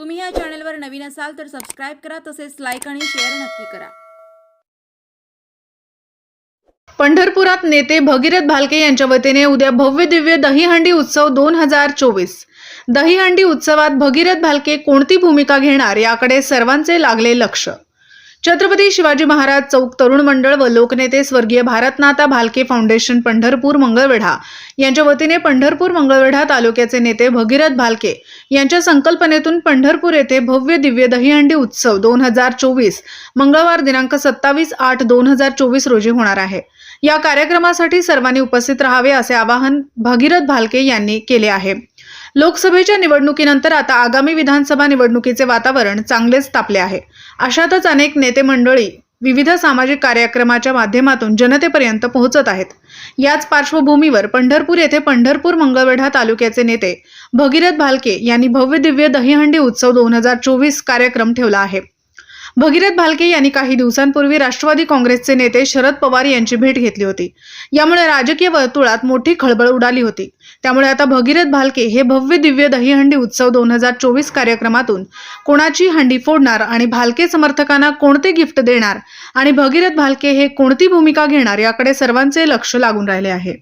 तुम्ही या चॅनलवर नवीन असाल तर सबस्क्राईब करा तसेच लाईक आणि शेअर नक्की करा. पंढरपुरात नेते भगीरथ भालके यांच्या वतीने उद्या भव्य दिव्य दहीहंडी उत्सव दोन हजार चोवीस. दहीहंडी उत्सवात भगीरथ भालके कोणती भूमिका घेणार याकडे सर्वांचे लागले लक्ष. छत्रपती शिवाजी महाराज चौक तरुण मंडळ व लोकनेते स्वर्गीय भारतनाथा भालके फाउंडेशन पंढरपूर मंगळवेढा यांच्या वतीने पंढरपूर मंगळवेढा तालुक्याचे नेते भगीरथ भालके यांच्या संकल्पनेतून पंढरपूर येथे भव्य दिव्य दहीहंडी उत्सव दोन हजार चोवीस मंगळवार दिनांक सत्तावीस आठ दोन हजार चोवीस रोजी होणार आहे. या कार्यक्रमासाठी सर्वांनी उपस्थित राहावे असे आवाहन भगीरथ भालके यांनी केले आहे. लोकसभेच्या निवडणुकीनंतर आता आगामी विधानसभा निवडणुकीचे वातावरण चांगलेच तापले आहे. अशातच अनेक नेते मंडळी विविध सामाजिक कार्यक्रमाच्या माध्यमातून जनतेपर्यंत पोहोचत आहेत. याच पार्श्वभूमीवर पंढरपूर येथे पंढरपूर मंगळवेढा तालुक्याचे नेते भगीरथ भालके यांनी भव्य दिव्य दहीहंडी उत्सव दोन हजार चोवीस कार्यक्रम ठेवला आहे. भगीरथ भालके यांनी काही दिवसांपूर्वी राष्ट्रवादी काँग्रेसचे नेते शरद पवार यांची भेट घेतली होती. यामुळे राजकीय वर्तुळात मोठी खळबळ उडाली होती. त्यामुळे आता भगीरथ भालके हे भव्य दिव्य दहीहंडी उत्सव दोन हजार चोवीस कार्यक्रमातून कोणाची हंडी फोडणार आणि भालके समर्थकांना कोणते गिफ्ट देणार आणि भगीरथ भालके हे कोणती भूमिका घेणार याकडे सर्वांचे लक्ष लागून राहिले आहे.